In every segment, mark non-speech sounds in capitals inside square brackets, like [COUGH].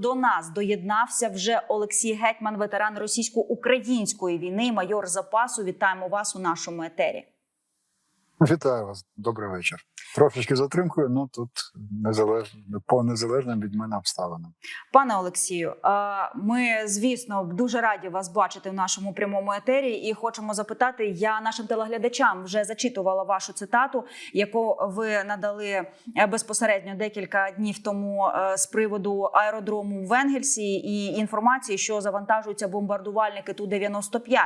до нас доєднався вже Олексій Гетьман, ветеран російсько-української війни, майор запасу. Вітаємо вас у нашому етері. Вітаю вас, добрий вечір. Трошечки затримкою, ну тут незалежно по незалежним від мене обставинам. Пане Олексію, ми звісно дуже раді вас бачити в нашому прямому етері. І хочемо запитати: я нашим телеглядачам вже зачитувала вашу цитату, яку ви надали е, безпосередньо декілька днів тому е, з приводу аеродрому в Енгельсі і інформації, що завантажуються бомбардувальники ту 95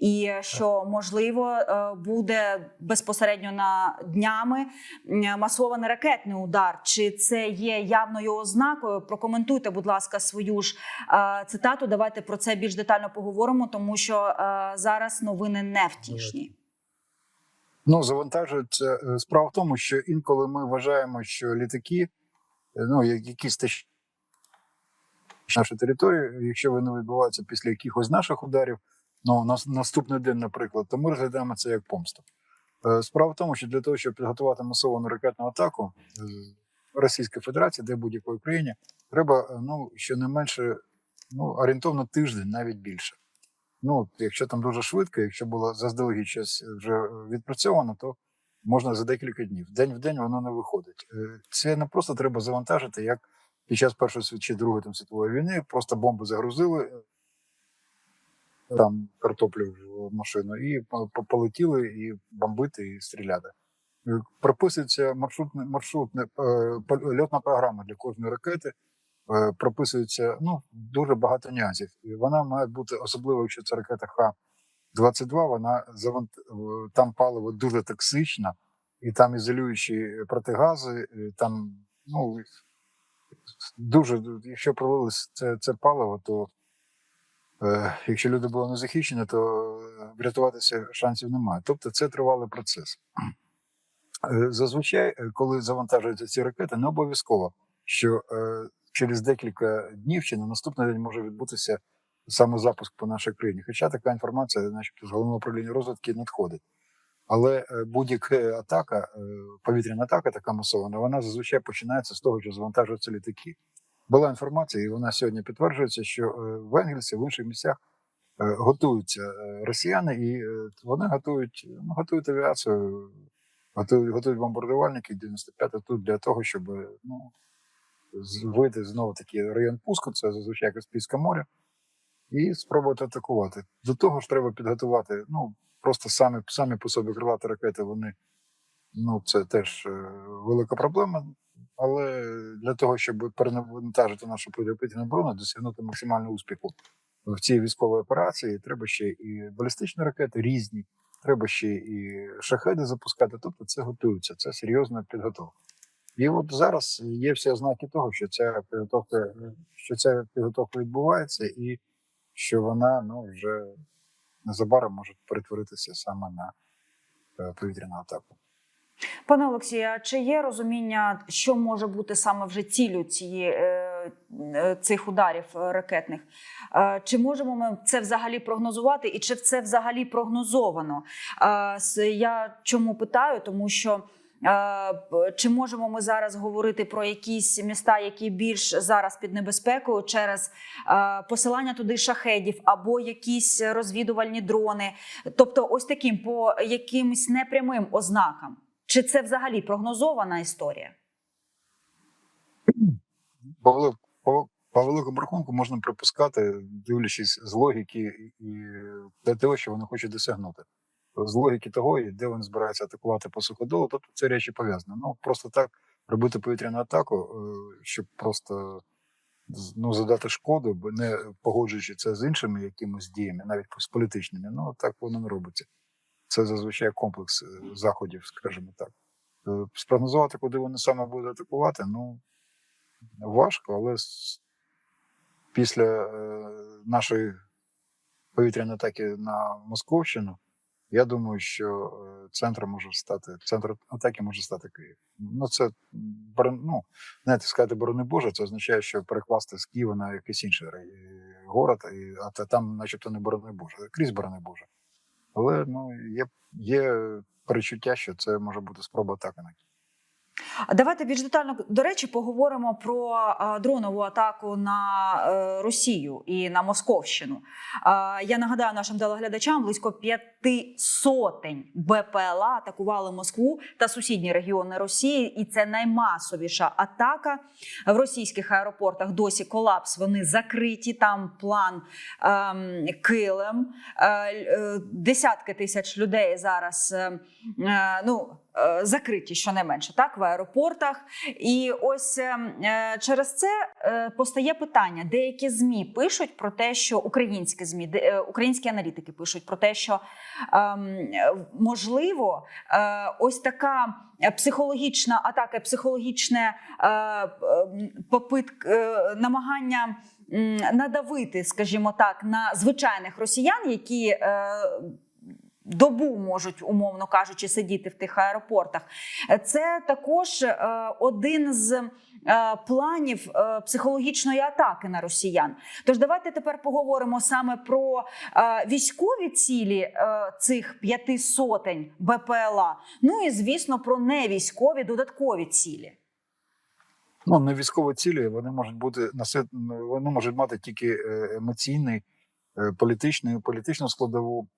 і що можливо е, буде безпосередньо на днями масований ракетний удар. Чи це є явною ознакою? Прокоментуйте, будь ласка, свою ж е, цитату. Давайте про це більш детально поговоримо, тому що е, зараз новини невтішні. Ну завантажується е, справа в тому, що інколи ми вважаємо, що літаки, ну якісь теж нашу територію, якщо вони відбуваються після якихось наших ударів, ну на наступний день, наприклад, то ми розглядаємо це як помсту. Е, Справа в тому, що для того, щоб підготувати масовану ракетну атаку е, Російської Федерації, де будь-якої країні, треба е, ну щонайменше ну орієнтовно тиждень, навіть більше. Ну, якщо там дуже швидко, якщо було заздалегідь щось вже відпрацьовано, то можна за декілька днів. День в день воно не виходить. Це не просто треба завантажити, як під час першої чи другої там світової війни, просто бомби загрузили там картоплю в машину і по- по- полетіли і бомбити, і стріляти. Е, Прописується маршрутне маршрутне е, льотна програма для кожної ракети. Е, прописується ну дуже багато нюансів. Вона має бути особливо, якщо це ракета Х-22, вона завант... там паливо дуже токсичне, і там ізолюючі протигази, там ну дуже якщо пролили це, це паливо, то якщо люди були не захищені, то е, врятуватися шансів немає. Тобто це тривалий процес. Е, Зазвичай, е, коли завантажуються ці ракети, не обов'язково, що е, через декілька днів чи на наступний день може відбутися саме запуск по нашій країні. Хоча така інформація, начебто, з головного управління розвідки надходить. Але е, будь-яка атака, е, повітряна атака, така масована, вона зазвичай починається з того, що завантажуються літаки. Була інформація, і вона сьогодні підтверджується, що е, в Енгельсі, в інших місцях е, готуються е, росіяни, і вони готують, ну, готують авіацію, готують, готують бомбардувальники 95 тут для того, щоб ну, вийти знову таки район пуску, це зазвичай Каспійське море, і спробувати атакувати. До того ж, треба підготувати. Ну просто самі самі по собі крилаті ракети, вони ну це теж велика проблема. Але для того, щоб перенавантажити нашу протиповітряну оборону, досягнути максимального успіху в цій військовій операції, треба ще і балістичні ракети різні, треба ще і шахеди запускати. Тобто це готується, це серйозна підготовка. І от зараз є всі ознаки того, що ця підготовка, що ця підготовка відбувається, і що вона ну вже незабаром може перетворитися саме на е, повітряну атаку. Пане Олексію, а чи є розуміння, що може бути саме вже ціллю цієї цих ударів е, ракетних? Е, Чи можемо ми це взагалі прогнозувати, і чи це взагалі прогнозовано? Е, Я чому питаю? Тому що. Чи можемо ми зараз говорити про якісь міста, які більш зараз під небезпекою через посилання туди шахедів або якісь розвідувальні дрони? Тобто, ось таким по якимось непрямим ознакам? Чи це взагалі прогнозована історія? По, по, по великому рахунку можна припускати, дивлячись з логіки і те, того, що вони хочуть досягнути. З логіки того, де вони збираються атакувати по суходолу, тобто це речі пов'язані. Ну просто так робити повітряну атаку, е, щоб просто ну, задати шкоду, не погоджуючи це з іншими якимись діями, навіть з політичними. Ну так воно не робиться. Це зазвичай комплекс е, заходів, скажімо так. Е, Спрогнозувати, куди вони саме будуть атакувати, ну важко, але після е, нашої повітряної атаки на Московщину, я думаю, що центром може стати центр атаки може стати Київ. Ну це ну, знаєте, сказати борони Боже, це означає, що перекласти з Києва на якийсь інший город, а там, начебто, не борони Боже, крізь борони Боже. Але ну є, є перечуття, що це може бути спроба атаки на. Давайте більш детально до речі поговоримо про дронову атаку на е, Росію і на Московщину. Я нагадаю нашим телеглядачам, близько п'яти сотень БПЛА атакували Москву та сусідні регіони Росії, і це наймасовіша атака в російських аеропортах. Досі колапс. Вони закриті. Там план ем, килим. Е, е, десятки тисяч людей зараз. е, е, ну закриті щонайменше так в аеропортах. І ось е, е, через це е, постає питання: деякі змі пишуть про те, що українські змі, е, українські аналітики пишуть про те, що ем, е, можливо, е, ось така е, психологічна атака, психологічне е, е, попит, е, намагання. Надавити, скажімо так, на звичайних росіян, які е, добу можуть, умовно кажучи, сидіти в тих аеропортах. Це також е, один з е, планів е, психологічної атаки на росіян. Тож давайте тепер поговоримо саме про військові цілі цих п'яти сотень БПЛА. Ну і звісно про невійськові додаткові цілі. Ну, не військові цілі, вони можуть бути вони можуть мати тільки емоційний, політичний, політичну складову,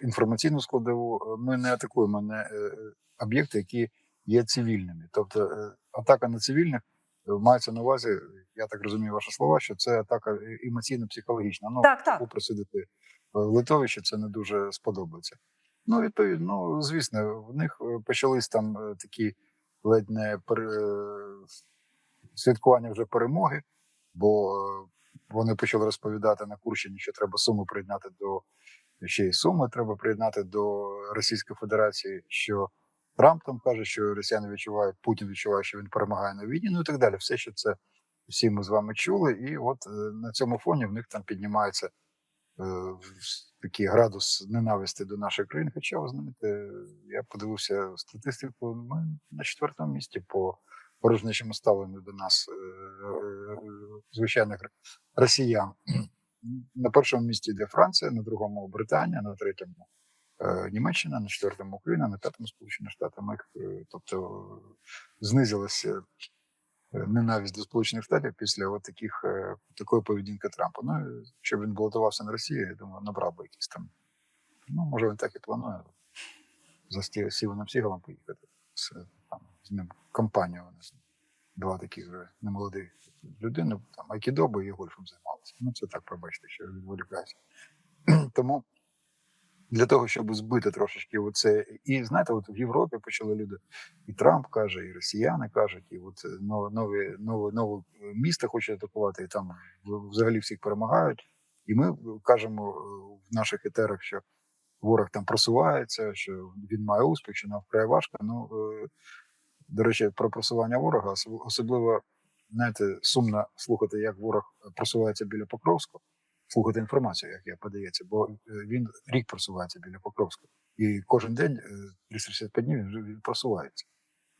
інформаційну складову. Ми не атакуємо не е, об'єкти, які є цивільними. Тобто е, атака на цивільних е, мається на увазі, я так розумію ваші слова, що це атака е, емоційно-психологічна. Ну, Так, так. просидити в литовищі, це не дуже сподобається. Ну, відповідно, ну, звісно, в них е, почались там е, такі ледь не пер- е, святкування вже перемоги, бо е, вони почали розповідати на Курщині, що треба Суми приєднати до ще й Суми, треба приєднати до Російської Федерації, що Трамп там каже, що росіяни відчувають, Путін відчуває, що він перемагає на війні, ну і так далі. Все, що це всі ми з вами чули, і от е, на цьому фоні в них там піднімається е, такий градус ненависти до нашої країни. Хоча, ви знаєте, я подивився статистику, ми на четвертому місці по порожнечому ставленню до нас, е, е, звичайних росіян. На першому місці йде Франція, на другому Британія, на третьому е, Німеччина, на четвертому Україна, на п'ятому Сполучені Штати. Ми, е, тобто знизилася е, ненависть до Сполучених Штатів після от таких, такої поведінки Трампа. Ну, щоб він балотувався на Росію, я думаю, набрав би якісь там. Ну, може, він так і планує за Стівеном Сігалом поїхати з, там, з ним компанія. Два таких вже немолоді людини, там айкідобо і гольфом займалися. Ну, це так, пробачте, що відволікаюся. [CLEARS THROAT] Тому для того, щоб збити трошечки оце. І знаєте, от в Європі почали люди, і Трамп каже, і росіяни кажуть, і от е, нові, нове, нове місто хочуть атакувати, і там взагалі всіх перемагають. І ми кажемо е, в наших етерах, що ворог там просувається, що він має успіх, що нам вкрай важко. Ну, е, до речі, про просування ворога, особливо, знаєте, сумно слухати, як ворог просувається біля Покровського, слухати інформацію, як я подається, бо е, він рік просувається біля Покровського. І кожен день, е, 365 днів, він просувається.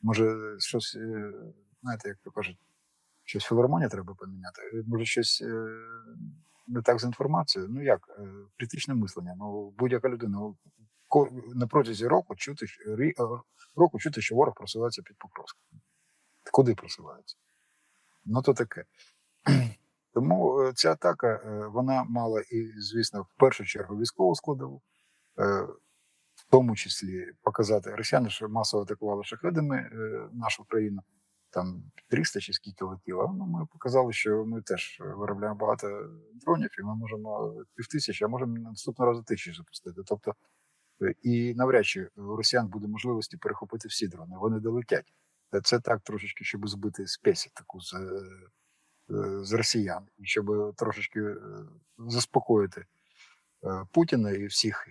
Може, щось, е, знаєте, як то кажуть, щось в філармонії треба поміняти. Е, Може, щось е, не так з інформацією. Ну як, е, критичне мислення. Ну, будь-яка людина на протязі року чути, е, року чути, що ворог просувається під Покровськом. Куди просувається? Ну, то таке. Тому е, ця атака е, вона мала і, звісно, в першу чергу військову складову, е, в тому числі показати росіяни, що масово атакували шахедами нашу країну. Там 300 чи скільки летіло. Ну, ми показали, що ми теж виробляємо багато дронів, і ми можемо півтисячі, а можемо наступного разу тисячі запустити. Тобто, і навряд чи у росіян буде можливості перехопити всі дрони. Вони долетять. Це так трошечки, щоб збити спесі таку з, е, з росіян, і щоб трошечки е, заспокоїти е, Путіна і всіх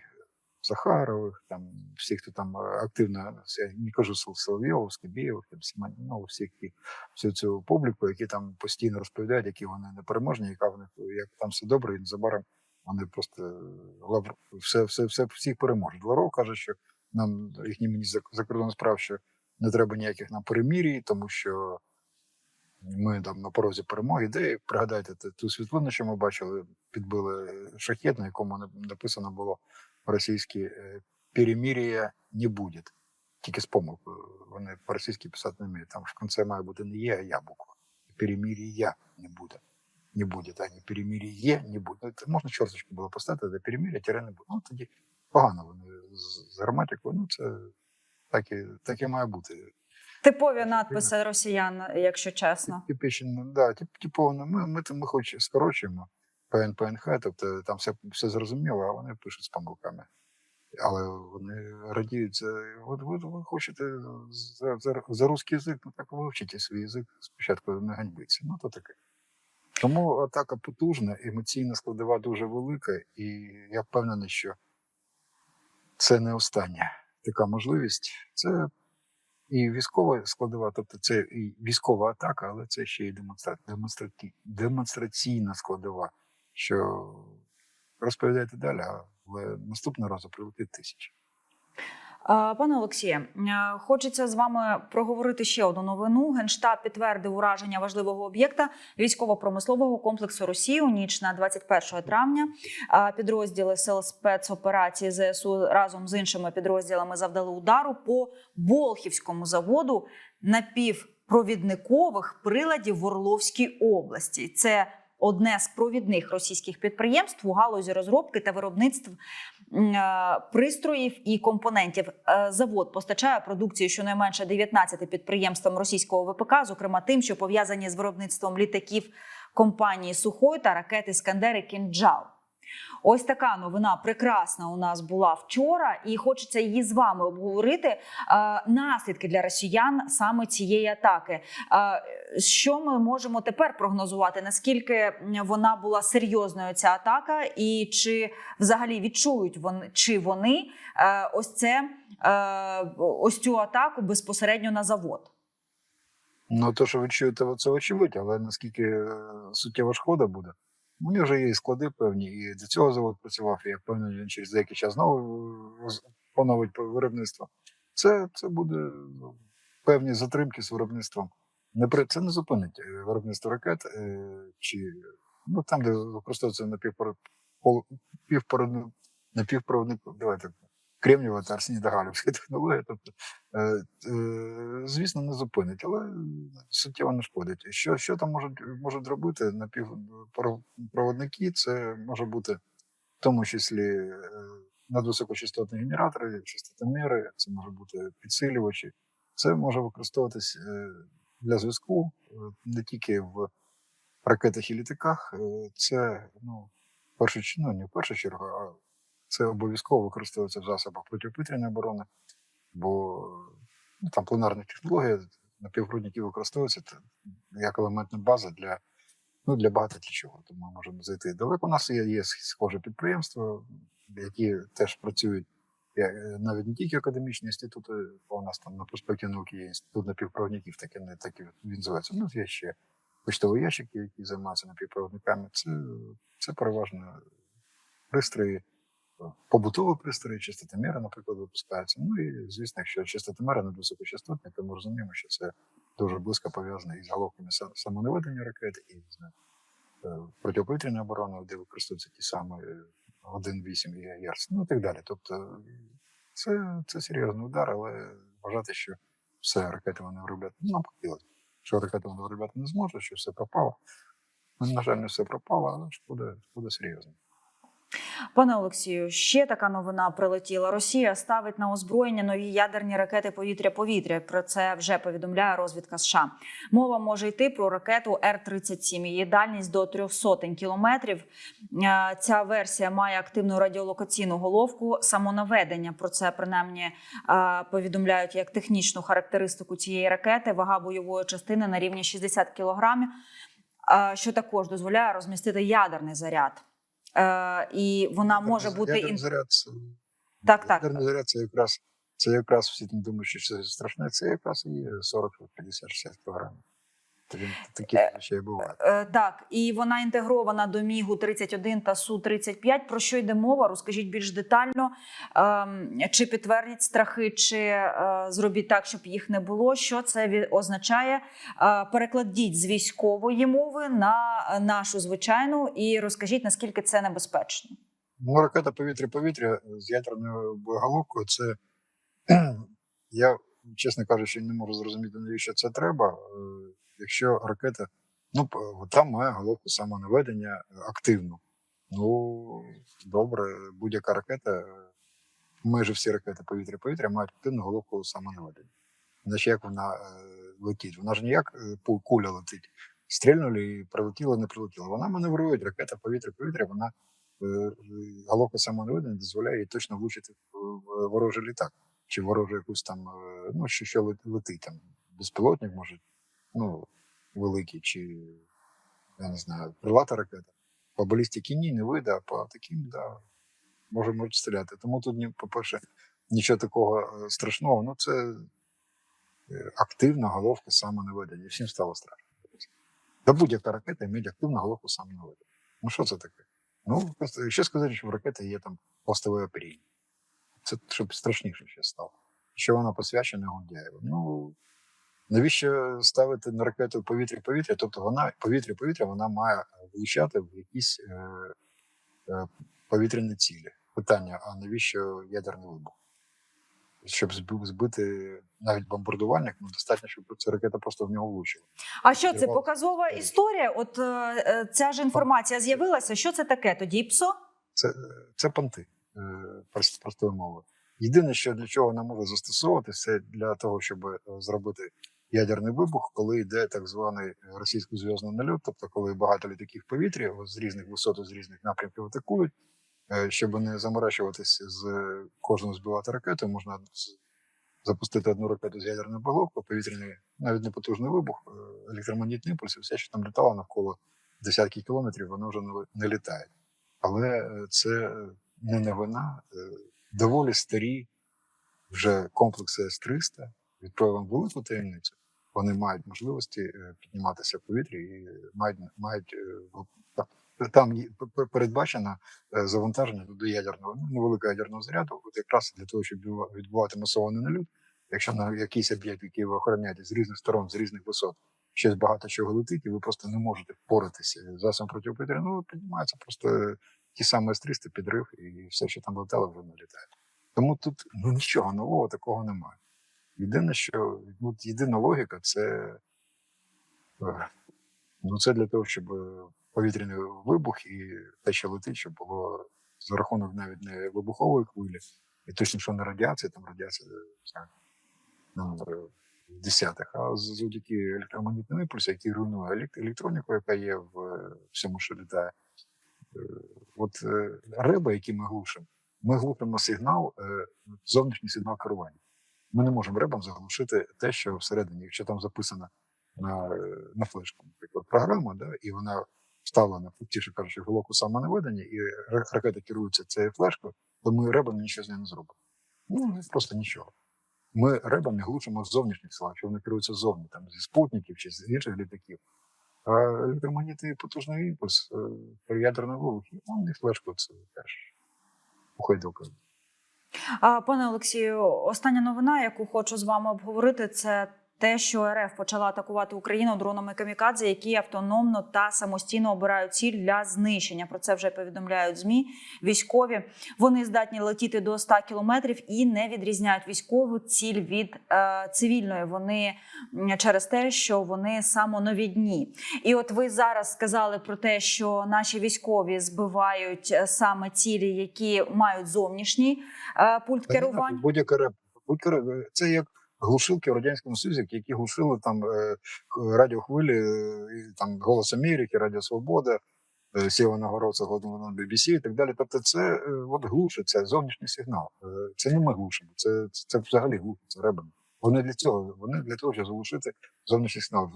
Захарових, там всіх, хто там активно, я не кажу Сол- Соловйових, Скабєєвих, там ну, всіх ті- всю цю публіку, які там постійно розповідають, які вони непереможні, яка в них як там все добре, і незабаром вони просто Лавр... все, все, все всіх переможуть. Лавров каже, що нам їхній міністр зак- закордонних справ, що не треба ніяких нам перемірій, тому що ми там на порозі перемоги. Де пригадайте ту- світлину, що ми бачили, підбили шахет, на якому на- написано було російське перемір'я не буде. тільки з помилкою. Вони по-російськи писати не вміють. Там в кінці має бути не є, а я буква. Перемір'я не буде. Не буде, а не перемір'я не буде. Ну, це можна чорточку було поставити, де перемір'я тире не буде. Ну тоді погано вони з граматикою. Ну це так і, так і має бути. Типові надписи росіян, якщо чесно. Типічно, да, тип, типовно. Ми, ми, ми хоч скорочуємо ПН, ПНХ, тобто там все, все зрозуміло, а вони пишуть з помилками. Але вони радіють. От ви, ви хочете за, за, за русський язик, ну так вивчите свій язик спочатку не ганьбиться. Ну то таке. Тому атака потужна, емоційна складова дуже велика, і я впевнений, що це не остання така можливість. Це і військова складова, тобто це і військова атака, але це ще й демонстраційна складова, що розповідаєте далі, але наступного разу прилетить тисяча. Пане Олексіє, е, хочеться з вами проговорити ще одну новину. Генштаб підтвердив ураження важливого об'єкта військово-промислового комплексу Росії у ніч на 21 травня. Підрозділи сил спецоперації ЗСУ разом з іншими підрозділами завдали удару по Болхівському заводу напівпровідникових приладів в Орловській області. Це одне з провідних російських підприємств у галузі розробки та виробництв е, пристроїв і компонентів. Е, Завод постачає продукцію щонайменше 19 підприємствам російського ВПК, зокрема тим, що пов'язані з виробництвом літаків компанії Сухой та ракети Скандери Кінджал. Ось така новина прекрасна у нас була вчора, і хочеться її з вами обговорити. Е, наслідки для росіян саме цієї атаки. Е, що ми можемо тепер прогнозувати? Наскільки вона була серйозною ця атака, і чи взагалі відчують вони чи вони е, ось це ось цю атаку безпосередньо на завод? Ну, то, що ви чуєте, це очевидь, але наскільки суттєва шкода буде. Них вже є і склади певні, і для цього завод працював, і я впевнений, він через деякий час знову поновить виробництво. Це, це буде ну, певні затримки з виробництвом. Не при це не зупинить е, виробництво ракет е, чи ну там, де використовується напівпровідник, напівпровідник, давайте кремнієва та арсенідогалівська технологія. Тобто, е, е, звісно, не зупинить, але суттєво не шкодить. Що, що там можуть, можуть робити напівпроводники? Це може бути в тому числі е, надвисокочастотні генератори, частотоміри, це може бути підсилювачі. Це може використовуватись для зв'язку не тільки в ракетах і літаках. Це ну, першу, ну, не в першу чергу, а це обов'язково використовується в засобах протиповітряної оборони, бо ну, там пленарна технологія напівгрудників використовується т- як елементна база для, ну, для багато для чого. Тому ми можемо зайти далеко. У нас є, є схоже підприємства, які теж працюють е, навіть не тільки академічні інститути, бо у нас там на проспекті науки є інститут напівпровідників, так не так і він називається. Ну, є ще почтові ящики, які займаються напівпровідниками. Це, це переважно пристрої, побутові пристрої, частотоміри, наприклад, випускаються. Ну і звісно, якщо частотоміри не високочастотні, то ми розуміємо, що це дуже близько пов'язане із головками са- самонаведення ракет і з е, протиповітряною обороною, де використовуються ті самі е, 1,8 ГГц, ну і так далі. Тобто це, це серйозний удар, але вважати, що все ракети вони виробляти, ну, нам хотілося, що ракети вони виробляти не зможуть, що все пропало. Ну, на жаль, не все пропало, але шкода, шкода серйозно. Пане Олексію, ще така новина прилетіла. Росія ставить на озброєння нові ядерні ракети повітря-повітря. Про це вже повідомляє розвідка США. Мова може йти про ракету Р-37. Її дальність до трьох сотень кілометрів. Е, Ця версія має активну радіолокаційну головку самонаведення. Про це принаймні е, повідомляють як технічну характеристику цієї ракети. Вага бойової частини на рівні 60 кілограмів, е, що також дозволяє розмістити ядерний заряд. І вона може бути Ядерний ін... Так, так. заряд це якраз, це якраз всі там думають, що це страшне, це якраз і є 40, 50, 60 кілограмів. То він такі ще й буває. Е, так, і вона інтегрована до Мігу 31 та Су 35 Про що йде мова? Розкажіть більш детально. Ем, чи підтвердять страхи, чи е, зробіть так, щоб їх не було. Що це означає? Е, перекладіть з військової мови на нашу звичайну і розкажіть наскільки це небезпечно. Ну, ракета повітря-повітря з ядерною боєголовкою це [CLEARS THROAT] я, чесно кажучи, не можу зрозуміти, навіщо це треба. Е, Якщо ракета, ну там має головку самонаведення активну. Ну добре, будь-яка ракета, е, майже всі ракети повітря-повітря мають активну головку самонаведення. Значить, як вона е, летить? Вона ж ніяк е, куля летить. Стрільнули і прилетіло, не прилетіло. Вона маневрує, ракета повітря-повітря, вона е, е, головка самонаведення дозволяє їй точно влучити в ворожий літак чи ворожу якусь там, е, ну, що, що летить там, безпілотник, може, ну, великий, чи я не знаю, крилата ракета. По балістиці ні, не вийде, а по таким, да, може, можуть стріляти. Тому тут, по-перше, нічого такого е, страшного. Ну, це е, активна головка самонаведення. І всім стало страшно. Та будь-яка ракета має активну головку самонаведення. Ну, що це таке? Ну, ще сказати, що в ракети є там постове оперіння. Це щоб страшніше ще стало. Що вона посвячена Гундяєву. Ну навіщо ставити на ракету повітря-повітря? Тобто вона повітря-повітря вона має влучати в якісь е, е, повітряні цілі. Питання: а навіщо ядерний вибух? Щоб збити навіть бомбардувальник, ну достатньо, щоб ця ракета просто в нього влучила. А що це показова історія? От е, е, ця ж інформація з'явилася. Що це таке тоді? ПСО? Це, це понти е, простою мовою. Єдине, що для чого вона може застосовуватися, це для того, щоб е, зробити ядерний вибух, коли йде так званий російсько-зв'язний нальот, тобто коли багато літаків в повітрі з різних висот, з різних напрямків атакують, е, щоб не заморачуватися з е, кожного збивати ракету, можна запустити одну ракету з ядерною головкою, повітряний, навіть не потужний вибух, е, електромагнітний імпульс, і все, що там літало навколо десятки кілометрів, воно вже не, літає. Але е, це е, не новина. е, Доволі старі вже комплекси С-300 відкрою вам велику таємницю. Вони мають можливості е, підніматися в повітрі і мають, мають е, та- там передбачено е, завантаження до ядерного ну, невеликого ядерного заряду, от якраз для того, щоб відбува- відбувати масований нальот. Якщо на якийсь об'єкт, який ви охороняєте з різних сторон, з різних висот, щось багато чого летить, і ви просто не можете впоратися з засобом протиповітряного, ну, піднімається просто ті самі С-300 підрив, і все, що там летало, вже не літає. Тому тут ну, нічого нового такого немає. Єдине, що ну, єдина логіка це, е, ну, це для того, щоб е, повітряний вибух і те, що летить, щоб було за рахунок навіть не вибухової хвилі, і точно, що не радіація, там радіація ну, е, в десятих, а завдяки електромагнітному імпульсу, який руйнує електроніку, яка є в всьому, що літає. От риби, які ми глушимо, ми глушимо сигнал, зовнішній сигнал керування. Ми не можемо рибам заглушити те, що всередині, якщо там записано на, е, на флешку, наприклад, програма, да, і вона вставлена, фактично кажучи, в головку самонаведення, і ра- ракета керується цією флешкою, то ми рибам нічого з нею не зробимо. Ну, просто нічого. Ми рибами глушимо з зовнішніх сил, що вони керуються ззовні, там, зі спутників чи з інших літаків. А електромагнітний потужний імпульс е, при ядерному вибухі, он і флешку це теж уходилка. Пане Олексію, остання новина, яку хочу з вами обговорити, це те, що РФ почала атакувати Україну дронами камікадзе, які автономно та самостійно обирають ціль для знищення. Про це вже повідомляють змі. Військові вони здатні летіти до 100 кілометрів і не відрізняють військову ціль від е, цивільної. Вони через те, що вони самоновідні. І от ви зараз сказали про те, що наші військові збивають е, саме цілі, які мають зовнішній е, пульт керування. Будь-яка будь-яка це як глушилки в радянському Союзі, які глушили там е, радіохвилі, е, там Голос Америки, Радіо Свобода, е, Сєвєрогородця, Голодомор BBC і так далі. Тобто, це от глушить, це зовнішній сигнал. Це не ми глушимо, це, це, це взагалі глушиться ребами. Вони для цього, вони для того, щоб заглушити зовнішній сигнал.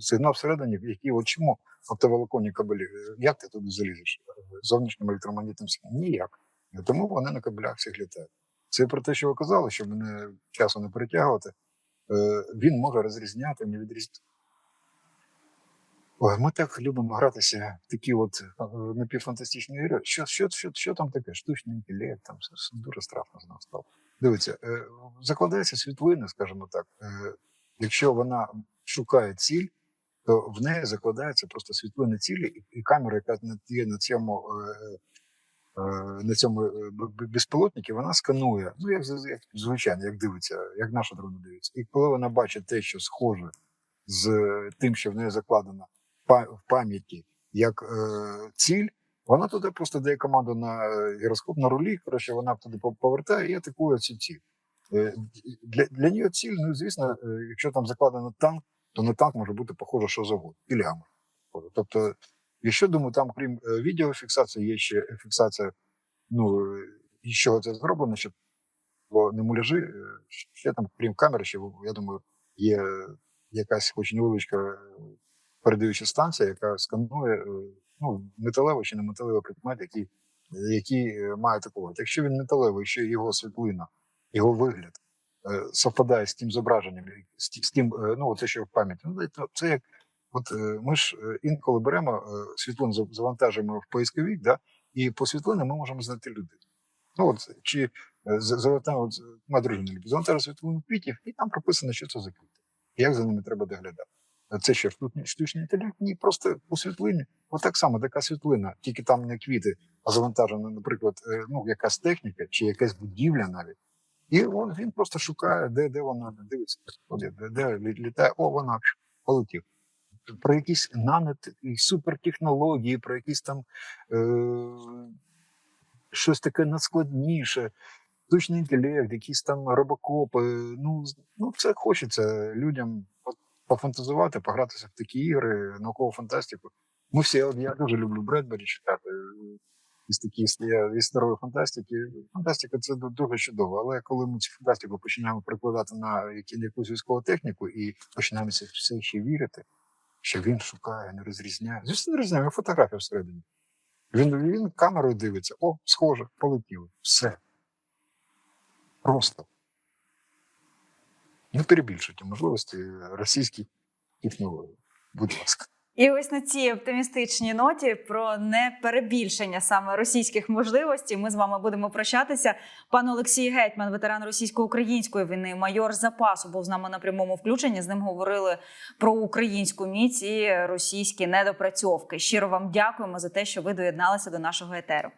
Сигнал всередині, який от чому оптоволоконні кабелі, як ти туди залізеш? Зовнішнім електромагнітним сигналом? Ніяк. Тому вони на кабелях всіх літають. Це про те, що ви казали, щоб мене часу не перетягувати. Е, він може розрізняти, не відрізняти. Ми так любимо гратися в такі от е, напівфантастичні ігри. Що, що, що, що там таке? Штучний інтелект, там все, дуже страшно з нас стало. Дивіться, е, закладається світлина, скажімо так. Якщо вона шукає ціль, то в неї закладається просто світлина цілі, і, камера, яка є на цьому на цьому е, безпілотнику, вона сканує, ну як, як звичайно, як дивиться, як наша дрона дивиться. І коли вона бачить те, що схоже з тим, що в неї закладено в пам'яті як е, ціль, вона туди просто дає команду на е, гіроскоп на рулі. Коротше, вона туди пов- повертає і атакує цю ціль. Е, Для, для нього ціль, ну звісно, е, якщо там закладено танк, то на танк може бути похоже, що завгодно. І ляма. Тобто, якщо думаю, там крім е, відеофіксації, є ще фіксація, ну е, і чого це зроблено, щоб бо не муляжі, е, ще там, крім камери, ще я думаю, є якась хоч невеличка передаюча станція, яка сканує ну, металевий чи не металевий предмет, який, який має атакувати. Якщо він металевий, ще його світлина, його вигляд совпадає з тим зображенням, з, тим, ну, це що в пам'яті. Ну, це як От е, ми ж е, інколи беремо е, світлину, завантажуємо в поисковик, да, і по світлині ми можемо знайти людину. Ну от чи за- от, е, моя дружина любить, завантажує світлину квітів, і там прописано, що це за квіти, як за ними треба доглядати. Це що штучний, інтелект? Ні, просто у світлині. От так само така світлина, тільки там не квіти, а завантажена, наприклад, ну якась техніка чи якась будівля навіть. І он, він просто шукає, де, де вона дивиться, де, де літає, о, вона полетів про якісь нанот і супертехнології, про якісь там е, щось таке надскладніше, штучний інтелект, якісь там робокопи. Ну, ну це хочеться людям пофантазувати, погратися в такі ігри, наукову фантастику. Ми всі, я дуже люблю Бредбері читати. Із такі із, старої фантастики. Фантастика це дуже чудово. Але коли ми цю фантастику починаємо прикладати на якусь військову техніку і починаємо все ще вірити, що він шукає, не розрізняє. Звісно, не розрізняє, фотографія всередині. Він, він камерою дивиться, о, схоже, полетіло. Все. Просто. Не перебільшуйте можливості російських технологій. Будь ласка. І ось на цій оптимістичній ноті про неперебільшення саме російських можливостей. Ми з вами будемо прощатися. Пан Олексій Гетьман, ветеран російсько-української війни, майор запасу, був з нами на прямому включенні. З ним говорили про українську міць і російські недопрацьовки. Щиро вам дякуємо за те, що ви доєдналися до нашого етеру.